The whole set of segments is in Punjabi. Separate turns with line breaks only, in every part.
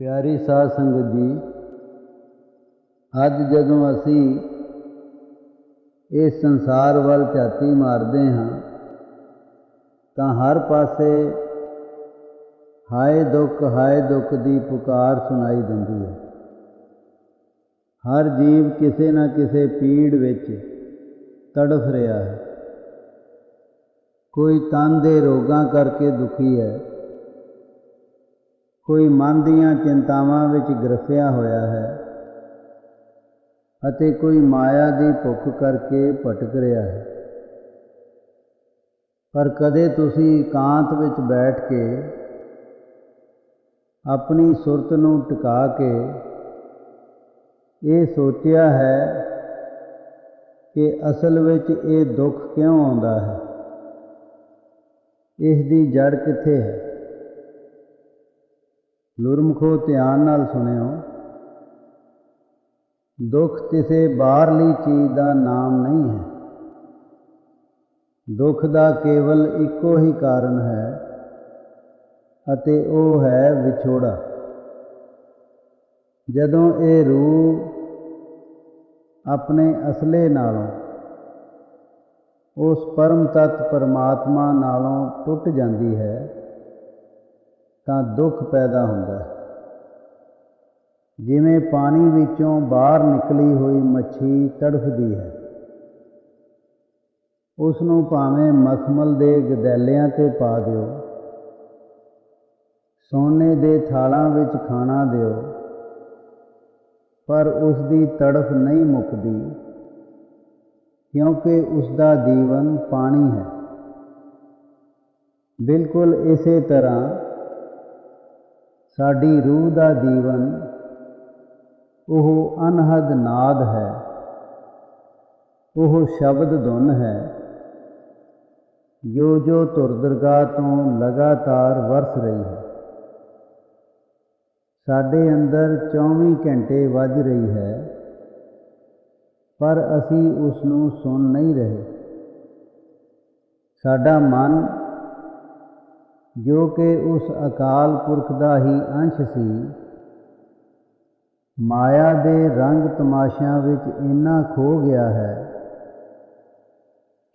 ਪਿਆਰੀ ਸਾਧ ਸੰਗਤ ਜੀ, ਅੱਜ ਜਦੋਂ ਅਸੀਂ ਇਸ ਸੰਸਾਰ ਵੱਲ ਝਾਤੀ ਮਾਰਦੇ ਹਾਂ, ਤਾਂ ਹਰ ਪਾਸੇ ਹਾਏ ਦੁੱਖ ਹਾਏ ਦੁੱਖ ਦੀ ਪੁਕਾਰ ਸੁਣਾਈ ਦਿੰਦੀ ਹੈ। ਹਰ ਜੀਵ ਕਿਸੇ ਨਾ ਕਿਸੇ ਪੀੜ ਵਿੱਚ ਤੜਫ ਰਿਹਾ ਹੈ। ਕੋਈ ਤਨ ਦੇ ਰੋਗਾਂ ਕਰਕੇ ਦੁਖੀ ਹੈ ਕੋਈ ਮਨ ਦੀਆਂ ਚਿੰਤਾਵਾਂ ਵਿੱਚ ਗ੍ਰਫਿਆ ਹੋਇਆ ਹੈ ਅਤੇ ਕੋਈ ਮਾਇਆ ਦੀ ਭੁੱਖ ਕਰਕੇ ਭਟਕ ਰਿਹਾ ਹੈ। ਪਰ ਕਦੇ ਤੁਸੀਂ ਇਕਾਂਤ ਵਿੱਚ ਬੈਠ ਕੇ ਆਪਣੀ ਸੁਰਤ ਨੂੰ ਟਿਕਾ ਕੇ ਇਹ ਸੋਚਿਆ ਹੈ ਕਿ ਅਸਲ ਵਿੱਚ ਇਹ ਦੁੱਖ ਕਿਉਂ ਆਉਂਦਾ ਹੈ? ਇਸ ਦੀ ਜੜ ਕਿੱਥੇ ਹੈ? ਗੁਰਮੁਖੋ ਧਿਆਨ ਨਾਲ ਸੁਣਿਓ। ਦੁੱਖ ਕਿਸੇ ਬਾਹਰਲੀ ਚੀਜ਼ ਦਾ ਨਾਮ ਨਹੀਂ ਹੈ। ਦੁੱਖ ਦਾ ਕੇਵਲ ਇੱਕੋ ਹੀ ਕਾਰਨ ਹੈ ਅਤੇ ਉਹ ਹੈ ਵਿਛੋੜਾ। ਜਦੋਂ ਇਹ ਰੂਹ ਆਪਣੇ ਅਸਲੇ ਨਾਲੋਂ, ਉਸ ਪਰਮ ਤਤ ਪਰਮਾਤਮਾ ਨਾਲੋਂ ਟੁੱਟ ਜਾਂਦੀ ਹੈ ਤਾਂ ਦੁੱਖ ਪੈਦਾ ਹੁੰਦਾ ਹੈ। ਜਿਵੇਂ ਪਾਣੀ ਵਿੱਚੋਂ ਬਾਹਰ ਨਿਕਲੀ ਹੋਈ ਮੱਛੀ ਤੜਫਦੀ ਹੈ ਉਸ ਨੂੰ ਭਾਵੇਂ ਮਖਮਲ ਦੇ ਗਦੈਲਿਆਂ ਤੇ ਪਾ ਦਿਓ, ਸੋਨੇ ਦੇ ਥਾਲਾਂ ਵਿੱਚ ਖਾਣਾ ਦਿਓ, ਪਰ ਉਸ ਦੀ ਤੜਫ ਨਹੀਂ ਮੁੱਕਦੀ, ਕਿਉਂਕਿ ਉਸ ਦਾ ਜੀਵਨ ਪਾਣੀ ਹੈ। ਬਿਲਕੁਲ ਇਸੇ ਤਰ੍ਹਾਂ ਸਾਡੀ ਰੂਹ ਦਾ ਜੀਵਨ, ਉਹ ਅਨਹਦ ਨਾਦ ਹੈ, ਉਹ ਸ਼ਬਦ ਧੁਨ ਹੈ। ਜੋ ਜੋ ਤੁਰ ਤੁਰਦਰਗਾਹ ਤੋਂ ਲਗਾਤਾਰ ਵਰਸ ਰਹੀ ਹੈ, ਸਾਡੇ ਅੰਦਰ 24 ਘੰਟੇ ਵੱਜ ਰਹੀ ਹੈ, ਪਰ ਅਸੀਂ ਉਸ ਨੂੰ ਸੁਣ ਨਹੀਂ ਰਹੇ। ਸਾਡਾ ਮਨ ਜੋ ਕਿ ਉਸ ਅਕਾਲ ਪੁਰਖ ਦਾ ਹੀ ਅੰਸ਼ ਸੀ। ਮਾਇਆ ਦੇ ਰੰਗ ਤਮਾਸ਼ਿਆਂ ਵਿੱਚ ਇੰਨਾ ਖੋ ਗਿਆ ਹੈ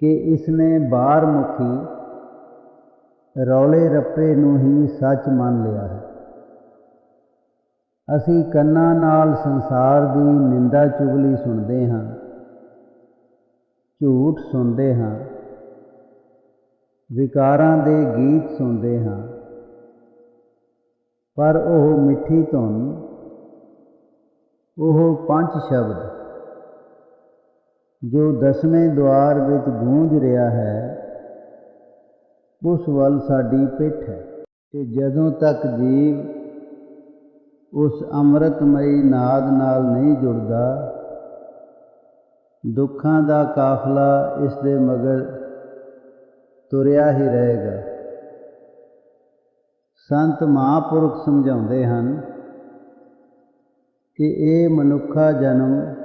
ਕਿ ਇਸ ਨੇ ਬਾਹਰ ਮੁਖੀ ਰੌਲੇ ਰੱਪੇ ਨੂੰ ਹੀ ਸੱਚ ਮੰਨ ਲਿਆ ਹੈ। ਅਸੀਂ ਕੰਨਾਂ ਨਾਲ ਸੰਸਾਰ ਦੀ ਨਿੰਦਾ ਚੁਗਲੀ ਸੁਣਦੇ ਹਾਂ, ਝੂਠ ਸੁਣਦੇ ਹਾਂ ਵਿਕਾਰਾਂ ਦੇ ਗੀਤ ਸੁਣਦੇ ਹਾਂ। ਪਰ ਉਹ ਮਿੱਠੀ ਧੁਨ, ਉਹ ਪੰਜ ਸ਼ਬਦ, ਜੋ ਦਸਵੇਂ ਦਵਾਰ ਵਿੱਚ ਗੂੰਜ ਰਿਹਾ ਹੈ, ਉਸ ਵੱਲ ਸਾਡੀ ਪਿੱਠ ਹੈ। ਤੇ ਜਦੋਂ ਤੱਕ ਜੀਵ ਉਸ ਅੰਮ੍ਰਿਤਮਈ ਨਾਦ ਨਾਲ ਨਹੀਂ ਜੁੜਦਾ, ਦੁੱਖਾਂ ਦਾ ਕਾਫਲਾ ਇਸ ਦੇ ਮਗਰ ਤੁਰਿਆ ਹੀ ਰਹੇਗਾ। ਸੰਤ ਮਹਾਂਪੁਰਖ ਸਮਝਾਉਂਦੇ ਹਨ ਕਿ ਇਹ ਮਨੁੱਖਾ ਜਨਮ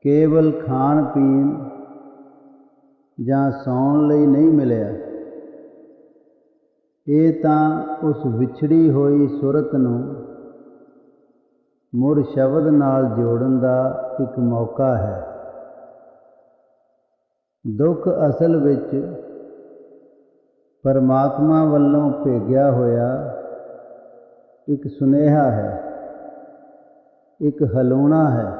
ਕੇਵਲ ਖਾਣ ਪੀਣ ਜਾਂ ਸੌਣ ਲਈ ਨਹੀਂ ਮਿਲਿਆ। ਇਹ ਤਾਂ ਉਸ ਵਿਛੜੀ ਹੋਈ ਸੁਰਤ ਨੂੰ ਮੁੜ ਸ਼ਬਦ ਨਾਲ ਜੋੜਨ ਦਾ ਇੱਕ ਮੌਕਾ ਹੈ। ਦੁੱਖ ਅਸਲ ਵਿੱਚ ਪਰਮਾਤਮਾ ਵੱਲੋਂ ਭੇਜਿਆ ਹੋਇਆ ਇੱਕ ਸੁਨੇਹਾ ਹੈ, ਇੱਕ ਹਲੂਣਾ ਹੈ।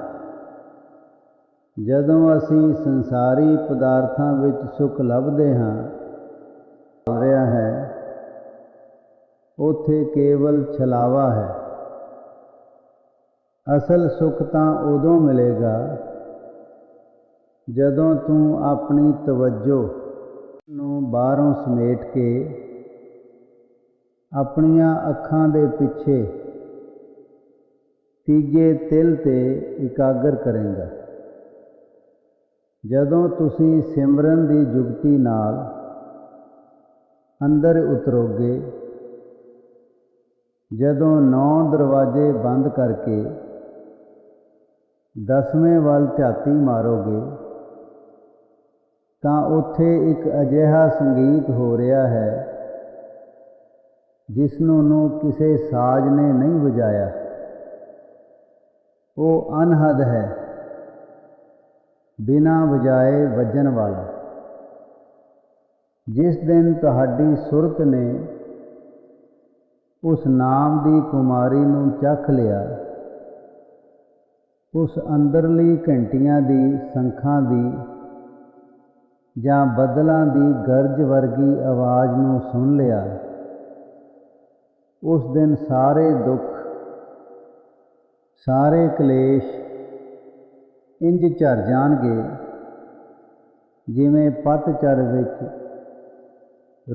ਜਦੋਂ ਅਸੀਂ ਸੰਸਾਰੀ ਪਦਾਰਥਾਂ ਵਿੱਚ ਸੁੱਖ ਲੱਭਦੇ ਹਾਂ ਰਿਹਾ ਹੈ, ਉਥੇ ਕੇਵਲ ਛਲਾਵਾ ਹੈ। ਅਸਲ ਸੁੱਖ ਤਾਂ ਉਦੋਂ ਮਿਲੇਗਾ ਜਦੋਂ ਤੂੰ ਆਪਣੀ ਤਵੱਜੋ ਨੂੰ ਬਾਹਰੋਂ ਸਮੇਟ ਕੇ ਆਪਣੀਆਂ ਅੱਖਾਂ ਦੇ ਪਿੱਛੇ ਤੀਜੇ ਤਿਲ ਤੇ ਇਕਾਗਰ ਕਰੇਗਾ। ਜਦੋਂ ਤੁਸੀਂ ਸਿਮਰਨ ਦੀ ਜੁਗਤੀ ਨਾਲ ਅੰਦਰ ਉਤਰੋਗੇ, ਜਦੋਂ ਨੌ ਦਰਵਾਜ਼ੇ ਬੰਦ ਕਰਕੇ ਦਸਵੇਂ ਵੱਲ ਝਾਤੀ ਮਾਰੋਗੇ ਤਾਂ ਉੱਥੇ ਇੱਕ ਅਜਿਹਾ ਸੰਗੀਤ ਹੋ ਰਿਹਾ ਹੈ ਜਿਸ ਨੂੰ ਕਿਸੇ ਸਾਜ਼ ਨੇ ਨਹੀਂ ਵਜਾਇਆ। ਉਹ ਅਨਹਦ ਹੈ, ਬਿਨਾ ਵਜਾਏ ਵੱਜਣ ਵਾਲਾ। ਜਿਸ ਦਿਨ ਤੁਹਾਡੀ ਸੁਰਤ ਨੇ ਉਸ ਨਾਮ ਦੀ ਕੁਮਾਰੀ ਨੂੰ ਚੱਖ ਲਿਆ, ਉਸ ਅੰਦਰਲੀ ਘੰਟੀਆਂ ਦੀ ਸੰਖਾਂ ਦੀ ਜਾਂ ਬੱਦਲਾਂ ਦੀ ਗਰਜ ਵਰਗੀ ਆਵਾਜ਼ ਨੂੰ ਸੁਣ ਲਿਆ। ਉਸ ਦਿਨ ਸਾਰੇ ਦੁੱਖ, ਸਾਰੇ ਕਲੇਸ਼ ਇੰਜ ਝਰ ਜਾਣਗੇ, ਜਿਵੇਂ ਪਤਝੜ ਵਿੱਚ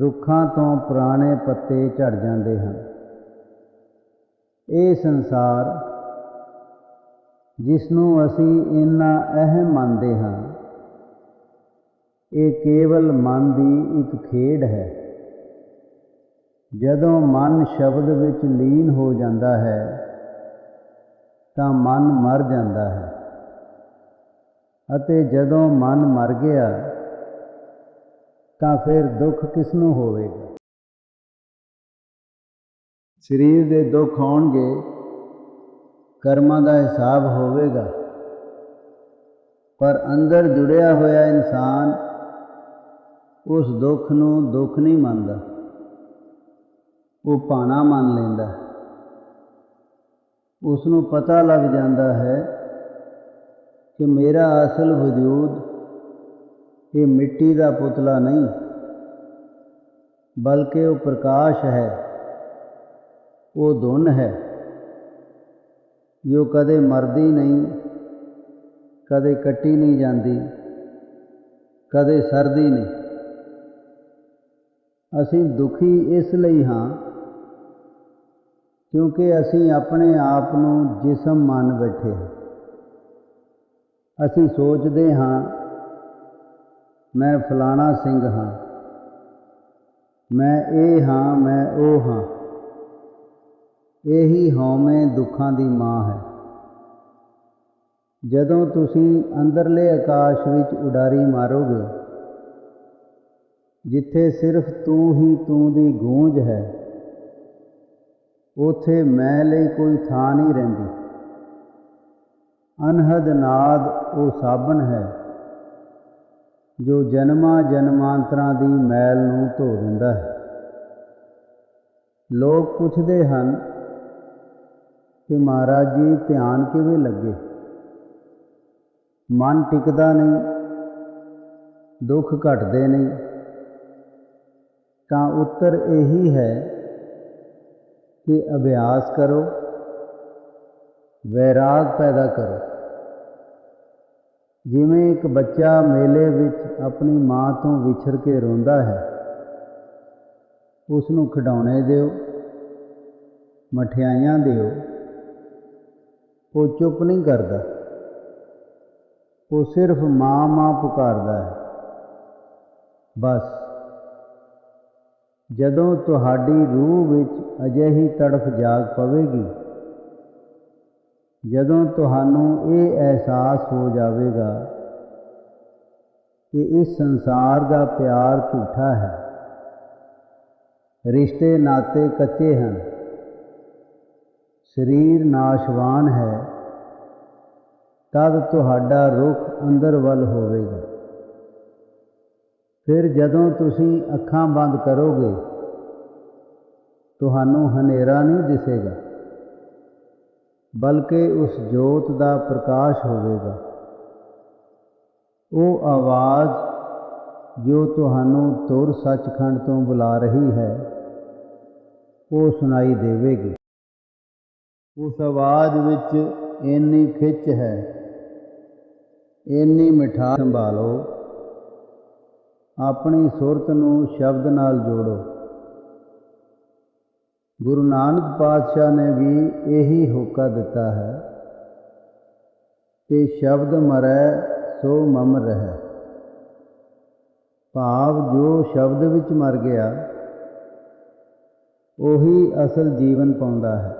ਰੁੱਖਾਂ ਤੋਂ ਪੁਰਾਣੇ ਪੱਤੇ ਝੜ ਜਾਂਦੇ ਹਨ। ਇਹ ਸੰਸਾਰ, ਜਿਸ ਨੂੰ ਅਸੀਂ ਇੰਨਾ ਅਹਿਮ ਮੰਨਦੇ ਹਾਂ ਇਹ ਕੇਵਲ ਮਨ ਦੀ ਇੱਕ ਖੇਡ ਹੈ। ਜਦੋਂ ਮਨ ਸ਼ਬਦ ਵਿੱਚ ਲੀਨ ਹੋ ਜਾਂਦਾ ਹੈ, ਤਾਂ ਮਨ ਮਰ ਜਾਂਦਾ ਹੈ। ਅਤੇ ਜਦੋਂ ਮਨ ਮਰ ਗਿਆ, ਤਾਂ ਫਿਰ ਦੁੱਖ ਕਿਸ ਨੂੰ ਹੋਵੇਗਾ? ਸਰੀਰ ਦੇ ਦੁੱਖ ਆਉਣਗੇ ਕਰਮਾਂ ਦਾ ਹਿਸਾਬ ਹੋਵੇਗਾ। ਪਰ ਅੰਦਰ ਜੁੜਿਆ ਹੋਇਆ ਇਨਸਾਨ ਉਸ ਦੁੱਖ ਨੂੰ ਦੁੱਖ ਨਹੀਂ ਮੰਨਦਾ। ਉਹ ਭਾਣਾ ਮੰਨ ਲੈਂਦਾ। ਉਸ ਨੂੰ ਪਤਾ ਲੱਗ ਜਾਂਦਾ ਹੈ ਕਿ ਮੇਰਾ ਅਸਲ ਵਜੂਦ ਇਹ ਮਿੱਟੀ ਦਾ ਪੁਤਲਾ ਨਹੀਂ, ਬਲਕਿ ਉਹ ਪ੍ਰਕਾਸ਼ ਹੈ, ਉਹ ਧੁਨ ਹੈ। ਜੋ ਕਦੇ ਮਰਦੀ ਨਹੀਂ, ਕਦੇ ਕੱਟੀ ਨਹੀਂ ਜਾਂਦੀ, ਕਦੇ ਸਰਦੀ ਨਹੀਂ। ਅਸੀਂ ਦੁਖੀ ਇਸ ਲਈ ਹਾਂ ਕਿਉਂਕਿ ਅਸੀਂ ਆਪਣੇ ਆਪ ਨੂੰ ਜਿਸਮ ਮੰਨ ਬੈਠੇ ਅਸੀਂ ਸੋਚਦੇ ਹਾਂ, ਮੈਂ ਫਲਾਣਾ ਸਿੰਘ ਹਾਂ। ਮੈਂ ਇਹ ਹਾਂ, ਮੈਂ ਉਹ ਹਾਂ। ਇਹੀ ਹਉਮੈ ਦੁੱਖਾਂ ਦੀ ਮਾਂ ਹੈ। ਜਦੋਂ ਤੁਸੀਂ ਅੰਦਰਲੇ ਆਕਾਸ਼ ਵਿੱਚ ਉਡਾਰੀ ਮਾਰੋਗੇ ਜਿੱਥੇ ਸਿਰਫ ਤੂੰ ਹੀ ਤੂੰ ਦੀ ਗੂੰਜ ਹੈ, ਉਥੇ ਮੈਂ ਲਈ ਕੋਈ ਥਾਂ ਨਹੀਂ ਰਹਿੰਦੀ। ਅਨਹਦ ਨਾਦ ਉਹ ਸਾਬਣ ਹੈ, ਜੋ ਜਨਮਾਂ ਜਨਮਾਂਤਰਾਂ ਦੀ ਮੈਲ ਨੂੰ ਧੋ ਦਿੰਦਾ ਹੈ। ਲੋਕ ਪੁੱਛਦੇ ਹਨ ਕਿ ਮਹਾਰਾਜ ਜੀ, ਧਿਆਨ ਕਿਵੇਂ ਲੱਗੇ? ਮਨ ਟਿਕਦਾ ਨਹੀਂ, ਦੁੱਖ ਘਟਦੇ ਨਹੀਂ। ਤਾਂ ਉੱਤਰ ਇਹੀ ਹੈ ਕਿ ਅਭਿਆਸ ਕਰੋ, ਵੈਰਾਗ ਪੈਦਾ ਕਰੋ। ਜਿਵੇਂ ਇੱਕ ਬੱਚਾ ਮੇਲੇ ਵਿੱਚ ਆਪਣੀ ਮਾਂ ਤੋਂ ਵਿਛੜ ਕੇ ਰੋਂਦਾ ਹੈ ਉਸ ਨੂੰ ਖਿਡੌਣੇ ਦਿਓ, ਮਠਿਆਈਆਂ ਦਿਓ, ਉਹ ਚੁੱਪ ਨਹੀਂ ਕਰਦਾ। ਉਹ ਸਿਰਫ ਮਾਂ ਮਾਂ ਪੁਕਾਰਦਾ ਹੈ। ਬਸ। ਜਦੋਂ ਤੁਹਾਡੀ ਰੂਹ ਵਿੱਚ ਅਜਿਹੀ ਤੜਫ ਜਾਗ ਪਵੇਗੀ, ਜਦੋਂ ਤੁਹਾਨੂੰ ਇਹ ਅਹਿਸਾਸ ਹੋ ਜਾਵੇਗਾ ਕਿ ਇਸ ਸੰਸਾਰ ਦਾ ਪਿਆਰ ਝੂਠਾ ਹੈ, ਰਿਸ਼ਤੇ ਨਾਤੇ ਕੱਚੇ ਹਨ, ਸਰੀਰ ਨਾਸ਼ਵਾਨ ਹੈ, ਤਦ ਤੁਹਾਡਾ ਰੁਖ ਅੰਦਰ ਵੱਲ ਹੋਵੇਗਾ। ਫਿਰ ਜਦੋਂ ਤੁਸੀਂ ਅੱਖਾਂ ਬੰਦ ਕਰੋਗੇ, ਤੁਹਾਨੂੰ ਹਨੇਰਾ ਨਹੀਂ ਦਿਸੇਗਾ, ਬਲਕਿ ਉਸ ਜੋਤ ਦਾ ਪ੍ਰਕਾਸ਼ ਹੋਵੇਗਾ। ਉਹ ਆਵਾਜ਼ ਜੋ ਤੁਹਾਨੂੰ ਤੁਰ ਸੱਚਖੰਡ ਤੋਂ ਬੁਲਾ ਰਹੀ ਹੈ, ਉਹ ਸੁਣਾਈ ਦੇਵੇਗੀ। ਉਸ ਆਵਾਜ਼ ਵਿੱਚ ਇੰਨੀ ਖਿੱਚ ਹੈ, ਇੰਨੀ ਮਿਠਾਸ ਸੰਭਾਲੋ। ਆਪਣੀ ਸੁਰਤ ਨੂੰ ਸ਼ਬਦ ਨਾਲ ਜੋੜੋ। ਗੁਰੂ ਨਾਨਕ ਪਾਤਸ਼ਾਹ ਨੇ ਵੀ ਇਹੀ ਹੋਕਾ ਦਿੱਤਾ ਹੈ ਕਿ ਸ਼ਬਦ ਮਰੈ ਸੋ ਮਮ ਰਹਿ। ਭਾਵ ਜੋ ਸ਼ਬਦ ਵਿੱਚ ਮਰ ਗਿਆ, ਉਹੀ ਅਸਲ ਜੀਵਨ ਪਾਉਂਦਾ ਹੈ।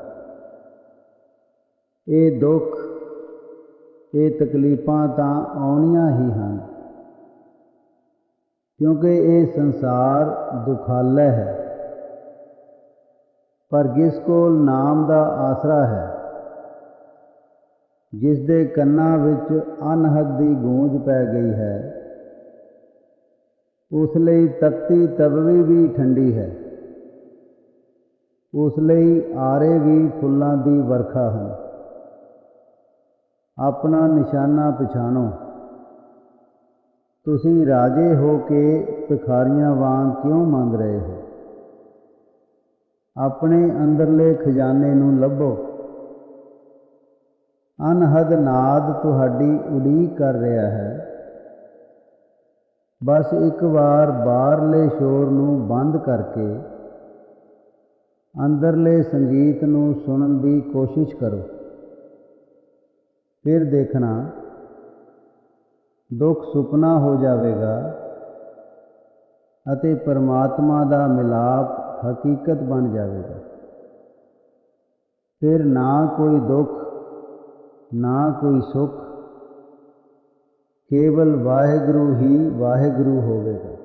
ਇਹ ਦੁੱਖ, ਇਹ ਤਕਲੀਫਾਂ ਤਾਂ ਆਉਣੀਆਂ ਹੀ ਹਨ। ਕਿਉਂਕਿ ਇਹ ਸੰਸਾਰ ਦੁਖਾਲਾ ਹੈ। ਪਰ ਜਿਸ ਕੋਲ ਨਾਮ ਦਾ ਆਸਰਾ ਹੈ, ਜਿਸ ਦੇ ਕੰਨਾਂ ਵਿੱਚ ਅਨਹਦ ਦੀ ਗੂੰਜ ਪੈ ਗਈ ਹੈ, ਉਸ ਲਈ ਤਖਤੀ ਤਵੀ ਵੀ ਠੰਡੀ ਹੈ। ਉਸ ਲਈ ਆਰੇ ਵੀ ਫੁੱਲਾਂ ਦੀ ਵਰਖਾ ਹਨ। ਆਪਣਾ ਨਿਸ਼ਾਨਾ ਪਛਾਣੋ। ਤੁਸੀਂ ਰਾਜੇ ਹੋ ਕੇ ਭਿਖਾਰੀਆਂ ਵਾਂਗ ਕਿਉਂ ਮੰਗ ਰਹੇ ਹੋ? ਆਪਣੇ ਅੰਦਰਲੇ ਖਜ਼ਾਨੇ ਨੂੰ ਲੱਭੋ। ਅਨਹਦ ਨਾਦ ਤੁਹਾਡੀ ਉਡੀਕ ਕਰ ਰਿਹਾ ਹੈ। ਬਸ ਇੱਕ ਵਾਰ ਬਾਹਰਲੇ ਸ਼ੋਰ ਨੂੰ ਬੰਦ ਕਰਕੇ ਅੰਦਰਲੇ ਸੰਗੀਤ ਨੂੰ ਸੁਣਨ ਦੀ ਕੋਸ਼ਿਸ਼ ਕਰੋ। ਫਿਰ ਦੇਖਣਾ ਦੁੱਖ ਸੁਪਨਾ ਹੋ ਜਾਵੇਗਾ ਅਤੇ ਪਰਮਾਤਮਾ ਦਾ ਮਿਲਾਪ ਹਕੀਕਤ ਬਣ ਜਾਵੇਗਾ। ਫਿਰ ਨਾ ਕੋਈ ਦੁੱਖ, ਨਾ ਕੋਈ ਸੁੱਖ, ਕੇਵਲ ਵਾਹਿਗੁਰੂ ਹੀ ਵਾਹਿਗੁਰੂ ਹੋਵੇਗਾ।